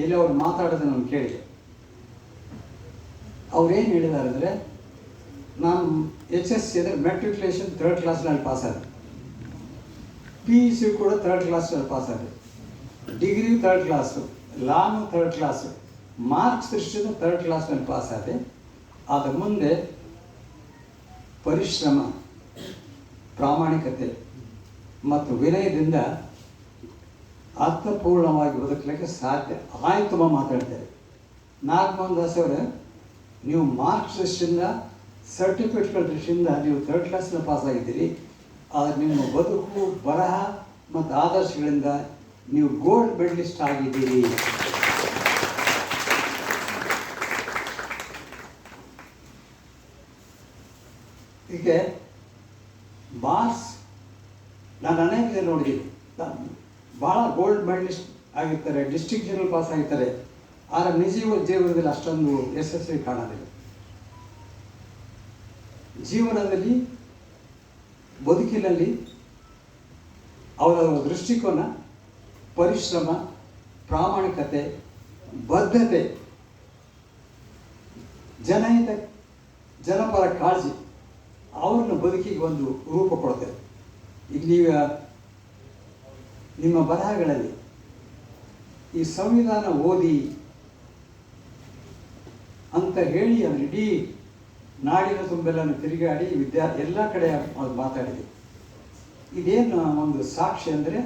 Speaker 1: ಎಲ್ಲಿ ಅವ್ರು ಮಾತಾಡೋದು ನಾನು ಕೇಳಿದೆ ಅವ್ರೇನು ಹೇಳಿದ್ದಾರೆ ಅಂದರೆ ನಾನು ಎಚ್ ಎಸ್ ಸಿ ಅಂದರೆ ಮೆಟ್ರಿಕ್ಯುಲೇಷನ್ ಥರ್ಡ್ ಕ್ಲಾಸ್ನಲ್ಲಿ ಪಾಸ್ ಆದ. ಪಿ ಯು ಸಿ ಕೂಡ ಥರ್ಡ್ ಕ್ಲಾಸ್ನಲ್ಲಿ ಪಾಸ್ ಆದ. ಡಿಗ್ರಿ ಥರ್ಡ್ ಕ್ಲಾಸು ಲಾನು ಥರ್ಡ್ ಕ್ಲಾಸು ಮಾರ್ಕ್ಸ್ ದೃಷ್ಟಿಯಿಂದ ಥರ್ಡ್ ಕ್ಲಾಸ್ನಲ್ಲಿ ಪಾಸ್ ಆದೆ. ಮುಂದೆ ಪರಿಶ್ರಮ, ಪ್ರಾಮಾಣಿಕತೆ ಮತ್ತು ವಿನಯದಿಂದ ಅರ್ಥಪೂರ್ಣವಾಗಿ ಬದುಕಲಿಕ್ಕೆ ಸಾಧ್ಯ ಆಯ್ತು ಮಾತಾಡ್ತಾರೆ. ನಾಗಮೋಹನ್ ದಾಸ್ ಅವರೇ, ನೀವು ಮಾರ್ಕ್ಸ್ ದೃಷ್ಟಿಯಿಂದ ಸರ್ಟಿಫಿಕೇಟ್ಗಳ ದೃಷ್ಟಿಯಿಂದ ನೀವು ಥರ್ಡ್ ಕ್ಲಾಸ್ನ ಪಾಸ್ ಆಗಿದ್ದೀರಿ. ಆದರೆ ನಿಮ್ಮ ಬದುಕು, ಬರಹ ಮತ್ತು ಆದರ್ಶಗಳಿಂದ ನೀವು ಗೋಲ್ಡ್ ಮೆಡಲಿಸ್ಟ್ ಆಗಿದ್ದೀರಿ. ಹೀಗೆ ಬಾಸ್ ನಾನು ಅನೇಕ ಜನ ನೋಡಿದ್ದೀನಿ ಭಾಳ ಗೋಲ್ಡ್ ಮೆಡಲಿಸ್ಟ್ ಆಗಿರ್ತಾರೆ ಡಿಸ್ಟ್ರಿಕ್ಟ್ ಪಾಸ್ ಆಗಿರ್ತಾರೆ. ಆದರೆ ನಿಜ ಜೀವನದಲ್ಲಿ ಅಷ್ಟೊಂದು ಯಶಸ್ವಿ ಕಾಣೋದಿಲ್ಲ ಜೀವನದಲ್ಲಿ, ಬದುಕಿನಲ್ಲಿ ಅವರ ದೃಷ್ಟಿಕೋನ, ಪರಿಶ್ರಮ, ಪ್ರಾಮಾಣಿಕತೆ, ಬದ್ಧತೆ, ಜನಹಿತ, ಜನಪರ ಕಾಳಜಿ ಅವ್ರನ್ನ ಬದುಕಿಗೆ ಒಂದು ರೂಪ ಕೊಡ್ತಾರೆ ಈಗ ನೀವು, ನಿಮ್ಮ ಬರಹಗಳಲ್ಲಿ ಈ ಸಂವಿಧಾನ ಓದಿ ಅಂತ ಹೇಳಿ ಅದು ಇಡೀ ನಾಡಿನ ತುಂಬೆಲ್ಲ ತಿರುಗಾಡಿ ವಿದ್ಯಾರ್ಥಿ ಎಲ್ಲ ಕಡೆ ಅದು ಮಾತಾಡಿದೆ ಇದೇನು ಒಂದು ಸಾಕ್ಷಿ ಅಂದರೆ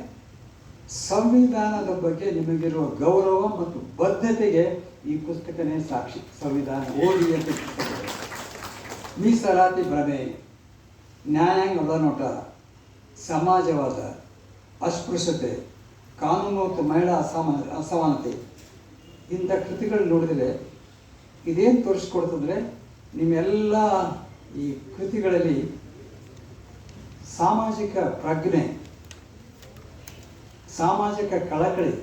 Speaker 1: ಸಂವಿಧಾನದ ಬಗ್ಗೆ ನಿಮಗಿರುವ ಗೌರವ ಮತ್ತು ಬದ್ಧತೆಗೆ ಈ ಪುಸ್ತಕನೇ ಸಾಕ್ಷಿ. ಸಂವಿಧಾನ ಓದಿ ಅಂತ. ಮೀಸಲಾತಿ ಭ್ರಮೆ, ನ್ಯಾಯಾಂಗ ಒಳನೋಟ, ಸಮಾಜವಾದ ಅಸ್ಪೃಶ್ಯತೆ, ಕಾನೂನು ಮತ್ತು ಮಹಿಳಾ ಅಸಮಾನ ಅಸಮಾನತೆ. ಇಂಥ ಕೃತಿಗಳು ನೋಡಿದರೆ ಇದೇನು ತೋರಿಸ್ಕೊಡ್ತಂದ್ರೆ ನಿಮ್ಮೆಲ್ಲ ಈ ಕೃತಿಗಳಲ್ಲಿ ಸಾಮಾಜಿಕ ಪ್ರಜ್ಞೆ, ಸಾಮಾಜಿಕ ಕಳಕಳಿ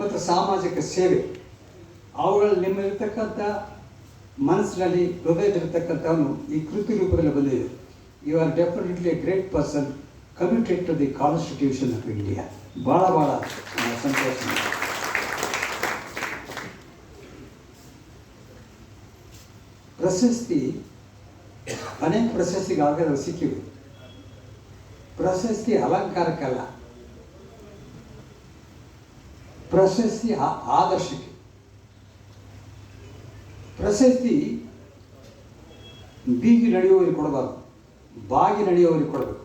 Speaker 1: ಮತ್ತು ಸಾಮಾಜಿಕ ಸೇವೆ ಅವುಗಳಲ್ಲಿ ನಿಮ್ಮಲ್ಲಿರ್ತಕ್ಕಂಥ ಮನಸ್ಸಿನಲ್ಲಿ ಹೃದಯದಲ್ಲಿರ್ತಕ್ಕಂಥವನು ಈ ಕೃತಿ ರೂಪದಲ್ಲಿ ಬಂದಿದೆ. You are definitely a great person committed to the constitution of India ಭಾಳ ಭಾಳ ಸಂತೋಷ. ಪ್ರಶಸ್ತಿ, ಅನೇಕ ಪ್ರಶಸ್ತಿಗಾಗಲು ಸಿಕ್ಕಿವೆ. ಪ್ರಶಸ್ತಿ ಅಲಂಕಾರಕ್ಕಲ್ಲ. ಪ್ರಶಸ್ತಿ ಆದರ್ಶಕ್ಕೆ. ಪ್ರಶಸ್ತಿ ಬೀಗಿ ನಡೆಯುವವರಿಗೆ ಕೊಡಬಾರ್ದು. ಬಾಗಿ ನಡೆಯುವವರಿಗೆ ಕೊಡಬೇಕು.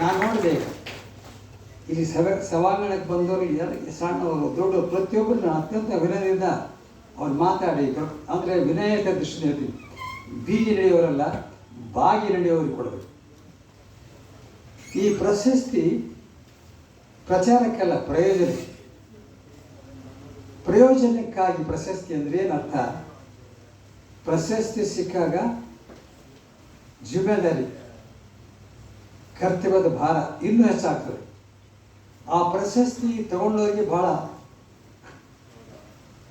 Speaker 1: ನಾನು ನೋಡಿದೆ, ಇಲ್ಲಿ ಸವ, ಸವಾಂಗಣಕ್ಕೆ ಬಂದವರು ಸಣ್ಣವರು ದೊಡ್ಡ ಪ್ರತಿಯೊಬ್ಬರು ಅತ್ಯಂತ ವಿನಯದಿಂದ ಅವ್ರು ಮಾತಾಡಿ ಅಂದ್ರೆ ವಿನಯತೆ ದೃಷ್ಟಿ ಹೇಳ್ತೀನಿ ಬೀಗಿ ನಡೆಯೋರಲ್ಲ ಬಾಗಿ ನಡೆಯೋರಿಗೆ ಕೊಡಬೇಕು ಈ ಪ್ರಶಸ್ತಿ ಪ್ರಚಾರಕ್ಕೆಲ್ಲ ಪ್ರಯೋಜನ. ಪ್ರಯೋಜನಕ್ಕಾಗಿ ಪ್ರಶಸ್ತಿ ಅಂದರೆ ಏನರ್ಥ? ಪ್ರಶಸ್ತಿ ಸಿಕ್ಕಾಗ ಜಿಮ್ಮೆದಾರಿ ಕರ್ತವ್ಯದ ಭಾರ ಇನ್ನೂ ಹೆಚ್ಚಾಗ್ತದೆ. ಆ ಪ್ರಶಸ್ತಿ ತಗೊಂಡವರಿಗೆ ಬಹಳ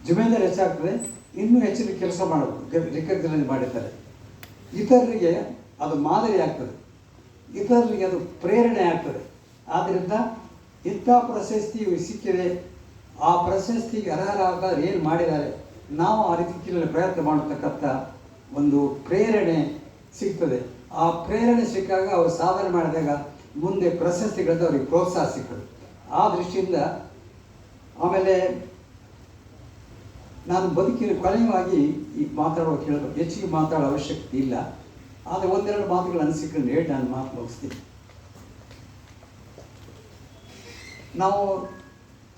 Speaker 1: ಜಿಮ್ಮೆದಾರಿ ಹೆಚ್ಚಾಗ್ತದೆ ಇನ್ನೂ ಹೆಚ್ಚಿನ ಕೆಲಸ ಮಾಡಬೇಕು ರಿಕಗ್ನೈಸ್ ಮಾಡಿದ್ದಾರೆ ಇತರರಿಗೆ ಅದು ಮಾದರಿ ಆಗ್ತದೆ. ಇತರರಿಗೆ ಅದು ಪ್ರೇರಣೆ ಆಗ್ತದೆ. ಆದ್ದರಿಂದ ಇಂಥ ಪ್ರಶಸ್ತಿ ಸಿಕ್ಕಿದೆ ಆ ಪ್ರಶಸ್ತಿಗೆ ಅರ್ಹರಾಗವ್ರು ಏನು ಮಾಡಿದ್ದಾರೆ, ನಾವು ಆ ರೀತಿಯಲ್ಲಿ ಪ್ರಯತ್ನ ಮಾಡತಕ್ಕಂಥ ಒಂದು ಪ್ರೇರಣೆ ಸಿಗ್ತದೆ. ಆ ಪ್ರೇರಣೆ ಸಿಕ್ಕಾಗ ಅವರು ಸಾಧನೆ ಮಾಡಿದಾಗ ಮುಂದೆ ಪ್ರಶಸ್ತಿಗಳಿಂದ ಅವರಿಗೆ ಪ್ರೋತ್ಸಾಹ ಸಿಗ್ತದೆ. ಆ ದೃಷ್ಟಿಯಿಂದ ಆಮೇಲೆ ನಾನು ಬದುಕಿನ ಕೊನೆಯವಾಗಿ ಈ ಮಾತಾಡೋ ಕೇಳಬೇಕು ಹೆಚ್ಚಿಗೆ ಮಾತಾಡೋ ಅವಶ್ಯಕತೆ ಇಲ್ಲ. ಆದರೆ ಒಂದೆರಡು ಮಾತುಗಳು ಅನಿಸಿಕೊಂಡು ಹೇಳಿ ನಾನು ಮಾತು ಮುಗಿಸ್ತೀನಿ. ನಾವು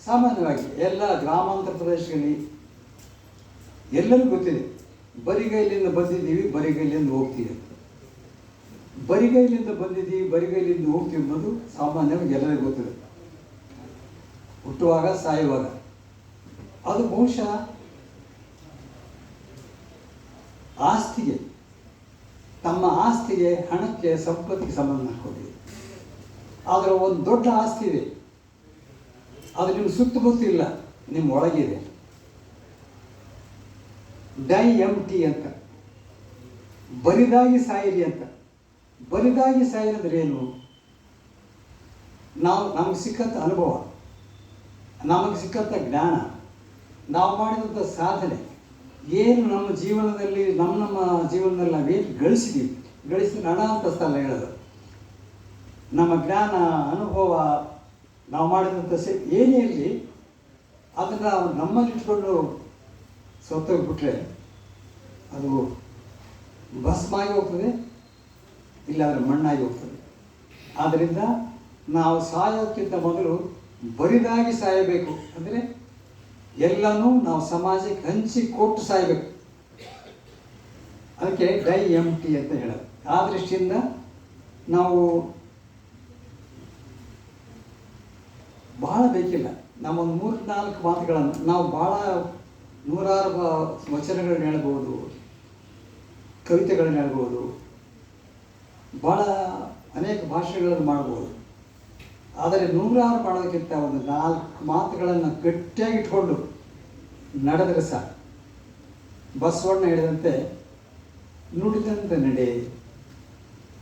Speaker 1: ಸಾಮಾನ್ಯವಾಗಿ ಎಲ್ಲ ಗ್ರಾಮಾಂತರ ಪ್ರದೇಶಗಳಲ್ಲಿ ಎಲ್ಲರಿಗೂ ಗೊತ್ತಿದೆ ಬರಿಗೈಲಿಂದ ಬಂದಿದ್ದೀವಿ ಬರಿಗೈಲಿಂದ ಹೋಗ್ತೀವಿ ಬರಿಗೈಲಿಂದ ಬಂದಿದ್ದೀವಿ ಬರಿಗೈಲಿಂದ ಹೋಗ್ತೀವಿ ಅನ್ನೋದು ಸಾಮಾನ್ಯವಾಗಿ ಎಲ್ಲರಿಗೂ ಗೊತ್ತಿದೆ. ಹುಟ್ಟುವಾಗ, ಸಾಯುವಾಗ. ಅದು ಬಹುಶಃ ಆಸ್ತಿಗೆ, ತಮ್ಮ ಆಸ್ತಿಗೆ ಹಣಕ್ಕೆ ಸಂಪತ್ತಿಗೆ ಸಂಬಂಧ ಕೊಡಿ ಆದರೆ ಒಂದು ದೊಡ್ಡ ಆಸ್ತಿ ಇದೆ. ಅದು ನಿಮ್ಮ ಸುತ್ತಮುತ್ತ ಇಲ್ಲ ನಿಮ್ಮ ಒಳಗಿದೆ. ಡೈ ಎಂ ಟಿ ಅಂತ. ಬರಿದಾಗಿ ಸಾಯಿರಿ ಅಂತ. ಬರಿದಾಗಿ ಸಾಯಿರೋದ್ರೆ ಏನು? ನಾವು, ನಮಗೆ ಸಿಕ್ಕಂಥ ಅನುಭವ, ನಮಗೆ ಸಿಕ್ಕಂಥ ಜ್ಞಾನ. ನಾವು ಮಾಡಿದಂಥ ಸಾಧನೆ. ಏನು ನಮ್ಮ ಜೀವನದಲ್ಲಿ, ನಮ್ಮ ನಮ್ಮ ಜೀವನದಲ್ಲಿ ನಾವೇನು ಗಳಿಸಿದ್ದೀವಿ ಗಳಿಸಿದ ನಡ ಅಂತ ಸ್ಥಳ ಹೇಳೋದು. ನಮ್ಮ ಜ್ಞಾನ, ಅನುಭವ, ನಾವು ಮಾಡಿದಂಥ ಸೇ, ಏನೇ ಇರಲಿ, ಅದನ್ನು ನಮ್ಮಲ್ಲಿಟ್ಕೊಂಡು ಸತ್ತೋಗ್ಬಿಟ್ರೆ ಅದು ಭಸ್ಮಾಗಿ ಹೋಗ್ತದೆ, ಇಲ್ಲಾಂದರೆ ಮಣ್ಣಾಗಿ ಹೋಗ್ತದೆ. ಆದ್ದರಿಂದ ನಾವು ಸಾಯೋಕ್ಕಿಂತ ಮೊದಲು ಬರಿದಾಗಿ ಸಾಯಬೇಕು. ಅಂದರೆ ಎಲ್ಲನೂ ನಾವು ಸಮಾಜಕ್ಕೆ ಹಂಚಿ ಕೊಟ್ಟು ಸಾಯ್ಬೇಕು. ಅದಕ್ಕೆ ಡೈ ಎಂ ಟಿ ಅಂತ ಹೇಳೋದು. ಆ ದೃಷ್ಟಿಯಿಂದ ನಾವು ಬಹಳ ಬೇಕಿಲ್ಲ. ನಾವೊಂದು ಮೂರು ನಾಲ್ಕು ಮಾತುಗಳನ್ನು ನಾವು ಭಾಳ ನೂರಾರು ವಚನಗಳನ್ನ ಹೇಳ್ಬೋದು, ಕವಿತೆಗಳನ್ನ ಹೇಳ್ಬೋದು ಭಾಳ ಅನೇಕ ಭಾಷೆಗಳನ್ನು ಮಾಡ್ಬೋದು. ಆದರೆ ನೂರಾರು ಮಾಡೋದಕ್ಕಿಂತ ಒಂದು ನಾಲ್ಕು ಮಾತುಗಳನ್ನು ಗಟ್ಟಿಯಾಗಿ ಇಟ್ಕೊಂಡು ನಡೆದರೆ ಸಾಕು. ಬಸವಣ್ಣ ಹೇಳಿದಂತೆ, ನುಡಿದಂತೆ ನಡೆ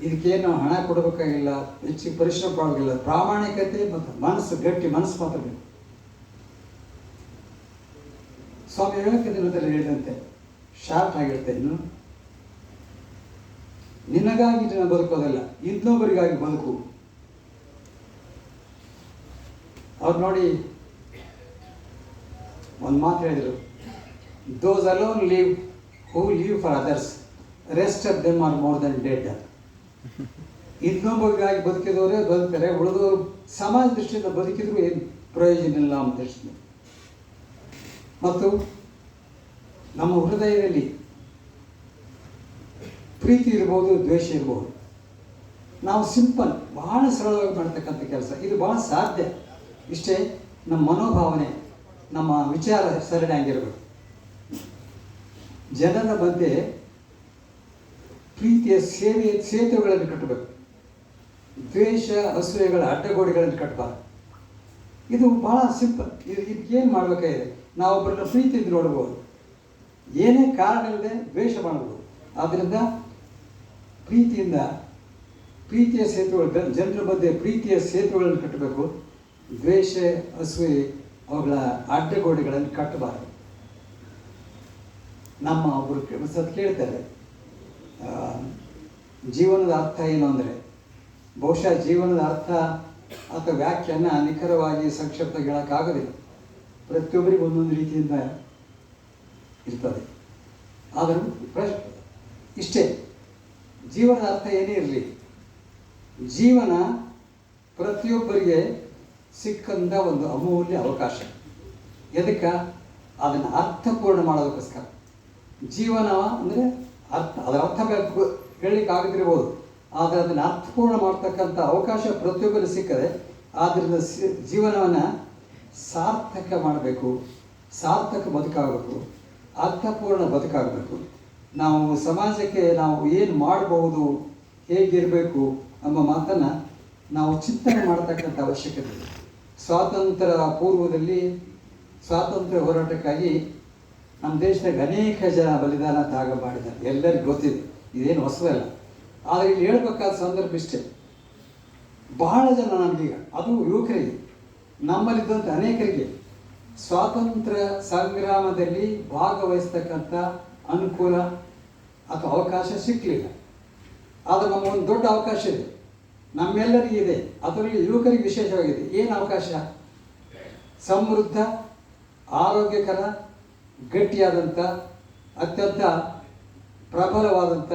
Speaker 1: ಇದಕ್ಕೇನು ಹಣ ಕೊಡಬೇಕಾಗಿಲ್ಲ, ಹೆಚ್ಚಿಗೆ ಪರಿಶ್ರಮ ಪಡೋದಿಲ್ಲ ಪ್ರಾಮಾಣಿಕತೆ ಮತ್ತು ಮನಸ್ಸು ಗಟ್ಟಿ ಮನಸ್ಸು ಮಾತ್ರ ಬೇಕು. ಸ್ವಾಮಿ ದಿನದಲ್ಲಿ ಹೇಳಿದಂತೆ ಶಾರ್ಟ್ ಆಗಿರುತ್ತೆ ಇನ್ನು ನಿನಗಾಗಿ ಜನ ಬದುಕೋದಲ್ಲ, ಇನ್ನೊಬ್ಬರಿಗಾಗಿ ಬದುಕು. ಅವ್ರು ನೋಡಿ ಒಂದು ಮಾತು ಹೇಳಿದರು those alone live who live for others rest of them are more than dead ಇನ್ನೊಬ್ಬರಿಗಾಗಿ ಬದುಕಿದವರೇ ಬದುಕ್ತಾರೆ ಉಳಿದವರು ಸಮಾಜ ದೃಷ್ಟಿಯಿಂದ ಬದುಕಿದ್ರು ಏನು ಪ್ರಯೋಜನ ಇಲ್ಲ ಅನ್ನೋ ದೃಷ್ಟಿಯಿಂದ ಮತ್ತು ನಮ್ಮ ಹೃದಯದಲ್ಲಿ ಪ್ರೀತಿ ಇರ್ಬೋದು, ದ್ವೇಷ ಇರ್ಬೋದು. ನಾವು ಸಿಂಪಲ್ ಬಹಳ ಸರಳವಾಗಿ ಮಾಡ್ತಕ್ಕಂಥ ಕೆಲಸ. ಇದು ಬಹಳ ಸಾಧ್ಯ. ಇಷ್ಟೇ ನಮ್ಮ ಮನೋಭಾವನೆ, ನಮ್ಮ ವಿಚಾರ ಸರಣಿ ಆಗಿರಬೇಕು. ಜನರ ಬಗ್ಗೆ ಪ್ರೀತಿಯ ಸೇವೆ, ಸೇತುವೆಗಳನ್ನು ಕಟ್ಟಬೇಕು. ದ್ವೇಷ, ಅಸೂಯೆಗಳ ಅಡ್ಡಗೋಡೆಗಳನ್ನು ಕಟ್ಟಬಾರ್ದು. ಇದು ಬಹಳ ಸಿಂಪಲ್. ಇದು ಇದಕ್ಕೇನು ಮಾಡಬೇಕಾಗಿದೆ? ನಾವು ಒಬ್ಬರನ್ನ ಪ್ರೀತಿಯಿಂದ ನೋಡ್ಬೋದು. ಏನೇ ಕಾರಣ ಇಲ್ಲದೆ ದ್ವೇಷ ಮಾಡ್ಬೋದು. ಆದ್ದರಿಂದ ಪ್ರೀತಿಯಿಂದ, ಪ್ರೀತಿಯ ಸೇತುವೆಗಳು ಜನ- ಜನರ ಮಧ್ಯೆ ಪ್ರೀತಿಯ ಸೇತುವೆಗಳನ್ನು ಕಟ್ಟಬೇಕು. ದ್ವೇಷ ಅಸೂಯೆ ಅವುಗಳ ಅಡ್ಡಗೋಡೆಗಳನ್ನು ಕಟ್ಟಬಾರದು. ನಮ್ಮ ಒಬ್ಬರು ಸತ್ ಕೇಳ್ತಾರೆ ಜೀವನದ ಅರ್ಥ ಏನು ಅಂದರೆ, ಬಹುಶಃ ಜೀವನದ ಅರ್ಥ ಅಥವಾ ವ್ಯಾಖ್ಯಾನ ನಿಖರವಾಗಿ ಸಂಕ್ಷಿಪ್ತ ಹೇಳೋಕ್ಕಾಗೋದಿಲ್ಲ. ಪ್ರತಿಯೊಬ್ಬರಿಗೂ ಒಂದೊಂದು ರೀತಿಯಿಂದ ಇರ್ತದೆ. ಆದರೂ ಪ್ರಶ್, ಇಷ್ಟೇ, ಜೀವನದ ಅರ್ಥ ಏನೇ ಇರಲಿ, ಜೀವನ ಪ್ರತಿಯೊಬ್ಬರಿಗೆ ಸಿಕ್ಕಂಥ ಒಂದು ಅಮೂಲ್ಯ ಅವಕಾಶ. ಎದಕ್ಕೆ? ಅದನ್ನು ಅರ್ಥಪೂರ್ಣ ಮಾಡೋದಕ್ಕೋಸ್ಕರ. ಜೀವನ ಅಂದರೆ ಅರ್ಥ, ಅದರ ಅರ್ಥ ಹೇಳಲಿಕ್ಕೆ ಆಗದಿರ್ಬೋದು ಆದರೆ ಅದನ್ನು ಅರ್ಥಪೂರ್ಣ ಮಾಡ್ತಕ್ಕಂಥ ಅವಕಾಶ ಪ್ರತಿಯೊಬ್ಬರು ಸಿಕ್ಕದೆ ಆದ್ದರಿಂದ ಜೀವನವನ್ನು ಸಾರ್ಥಕ ಮಾಡಬೇಕು, ಸಾರ್ಥಕ ಬದುಕಾಗಬೇಕು, ಅರ್ಥಪೂರ್ಣ ಬದುಕಾಗಬೇಕು. ನಾವು ಸಮಾಜಕ್ಕೆ ನಾವು ಏನು ಮಾಡಬಹುದು, ಹೇಗಿರಬೇಕು ಎಂಬ ಮಾತನ್ನು ನಾವು ಚಿಂತನೆ ಮಾಡತಕ್ಕಂಥ ಅವಶ್ಯಕತೆ ಇದೆ. ಸ್ವಾತಂತ್ರ್ಯ ಪೂರ್ವದಲ್ಲಿ ಸ್ವಾತಂತ್ರ್ಯ ಹೋರಾಟಕ್ಕಾಗಿ ನಮ್ಮ ದೇಶದಾಗ ಅನೇಕ ಜನ ಬಲಿದಾನ ತ್ಯಾಗ ಮಾಡಿದ್ದಾರೆ. ಎಲ್ಲರಿಗೂ ಗೊತ್ತಿದೆ. ಇದೇನು ಹೊಸದಲ್ಲ. ಆದರೆ ಇಲ್ಲಿ ಹೇಳ್ಬೇಕಾದ ಸಂದರ್ಭ ಇಷ್ಟೇ. ಬಹಳ ಜನ ನಮಗೀಗ ಅದು ಯುವಕರಿಗೆ ನಮ್ಮಲ್ಲಿದ್ದಂಥ ಅನೇಕರಿಗೆ ಸ್ವಾತಂತ್ರ್ಯ ಸಂಗ್ರಾಮದಲ್ಲಿ ಭಾಗವಹಿಸ್ತಕ್ಕಂಥ ಅನುಕೂಲ ಅಥವಾ ಅವಕಾಶ ಸಿಕ್ಕಲಿಲ್ಲ ಆದರೆ ನಮ್ಮ ಒಂದು ದೊಡ್ಡ ಅವಕಾಶ ಇದೆ. ನಮ್ಮೆಲ್ಲರಿಗೂ ಇದೆ. ಅದರಲ್ಲಿ ಯುವಕರಿಗೆ ವಿಶೇಷವಾಗಿದೆ. ಏನು ಅವಕಾಶ? ಸಮೃದ್ಧ, ಆರೋಗ್ಯಕರ ಗಟ್ಟಿಯಾದಂಥ ಅತ್ಯಂತ ಪ್ರಬಲವಾದಂಥ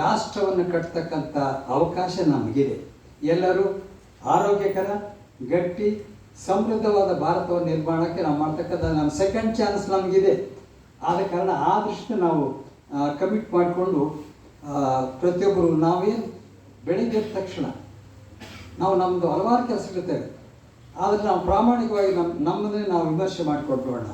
Speaker 1: ರಾಷ್ಟ್ರವನ್ನು ಕಟ್ತಕ್ಕಂಥ ಅವಕಾಶ ನಮಗಿದೆ. ಎಲ್ಲರೂ ಆರೋಗ್ಯಕರ, ಗಟ್ಟಿ, ಸಮೃದ್ಧವಾದ ಭಾರತವನ್ನು ನಿರ್ಮಾಣಕ್ಕೆ ನಾವು ಮಾಡ್ತಕ್ಕಂಥ ನಮ್ಮ ಸೆಕೆಂಡ್ ಚಾನ್ಸ್ ನಮಗಿದೆ. ಆದ ಕಾರಣ ಆ ದೃಷ್ಟಿ ನಾವು ಕಮಿಟ್ ಮಾಡಿಕೊಂಡು ಪ್ರತಿಯೊಬ್ಬರು ನಾವೇನು ಬೆಳಿಗ್ಗೆ ಎದ್ದ ತಕ್ಷಣ ನಾವು ನಮ್ಮದು ಹಲವಾರು ಕೆಲಸಗಳಿರ್ತೇವೆ. ಆದರೆ ನಾವು ಪ್ರಾಮಾಣಿಕವಾಗಿ ನಮ್ಮ ನಮ್ಮನ್ನೇ ನಾವು ವಿಮರ್ಶೆ ಮಾಡಿಕೊಟ್ಬಿಡೋಣ